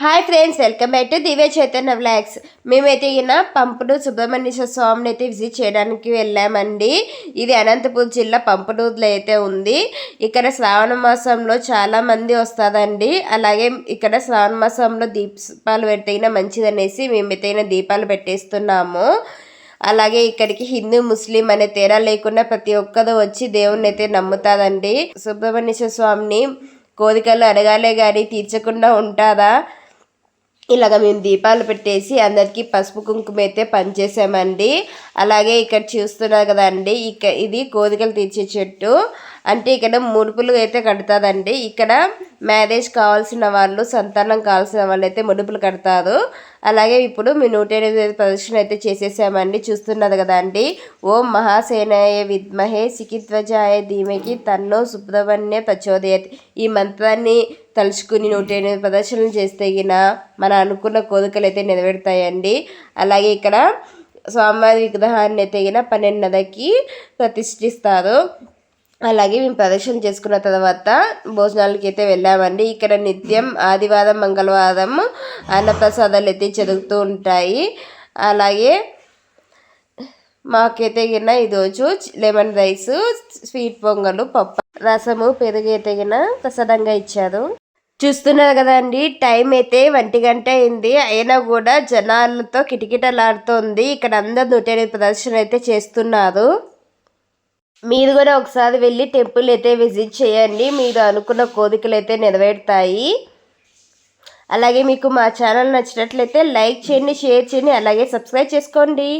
Hi friends welcome back to Divya Chaitanya vlogs. మేమైతే ఈయన పంపుడు సుబ్రహ్మణ్యేశ్వర స్వామిని అయితే విజిట్ చేయడానికి వెళ్ళామండి. ఇది అనంతపూర్ జిల్లా పంపుడూరులో అయితే ఉంది. ఇక్కడ శ్రావణ మాసంలో చాలామంది వస్తుందండి. అలాగే ఇక్కడ శ్రావణ మాసంలో దీపాలు పెట్టిన మంచిదనేసి మేమైతే దీపాలు పెట్టేస్తున్నాము. అలాగే ఇక్కడికి హిందూ ముస్లిం అనే తేడా లేకుండా ప్రతి ఒక్కరు వచ్చి దేవుణ్ణి అయితే నమ్ముతాదండి సుబ్రహ్మణ్యేశ్వర స్వామిని కోరికలు అడగాలే కానీ తీర్చకుండా ఉంటుందా ఇలాగ మేము దీపాలు పెట్టేసి అందరికీ పసుపు కుంకుమ అయితే పనిచేసామండి అలాగే ఇక్కడ చూస్తున్నారు కదండి ఇక ఇది కోరికలు తీర్చే చెట్టు. అంటే ఇక్కడ ముడుపులు అయితే కడతాదండి. ఇక్కడ మ్యారేజ్ కావాల్సిన వాళ్ళు సంతానం కావాల్సిన వాళ్ళు అయితే ముడుపులు కడతారు. అలాగే ఇప్పుడు మీ నూట ఎనిమిది ప్రదర్శన అయితే చేసేసామండి. చూస్తున్నది కదా అండి. ఓం మహాసేనాయ విద్మహే సికిత్వజాయ ధీమకి తన్నో సుబ్రహ్మణ్య ప్రచోదయత్. ఈ మంత్రాన్ని తలుచుకుని నూట ఎనిమిది ప్రదర్శనలు చేస్తే గిన మన అనుకున్న కోరికలు అయితే నెరవేరుతాయండి. అలాగే ఇక్కడ స్వామివారి విగ్రహాన్ని అయితే గిన పన్నెండున్నరకి ప్రతిష్ఠిస్తారు. అలాగే మేము ప్రదర్శన చేసుకున్న తర్వాత భోజనాలకి అయితే వెళ్ళామండి. ఇక్కడ నిత్యం ఆదివారం మంగళవారం అన్నప్రసాదాలు అయితే జరుగుతూ ఉంటాయి. అలాగే మాకైతే గిన ఈరోజు లెమన్ రైస్ స్వీట్ పొంగలు పప్పు రసము పెరుగు అయితే గిన ప్రసాదంగా ఇచ్చారు. చూస్తున్నారు కదండి టైం అయితే ఒంటి గంట అయింది. అయినా కూడా జనాలతో కిటకిటలాడుతోంది. ఇక్కడ అందరు నూట ఎనిమిది ప్రదర్శన అయితే చేస్తున్నారు. మీరు కూడా ఒకసారి వెళ్ళి టెంపుల్ అయితే విజిట్ చేయండి. మీరు అనుకున్న కోరికలు అయితే నెరవేరుతాయి. అలాగే మీకు మా ఛానల్ నచ్చినట్లయితే లైక్ చేయండి షేర్ చేయండి అలాగే సబ్స్క్రైబ్ చేసుకోండి.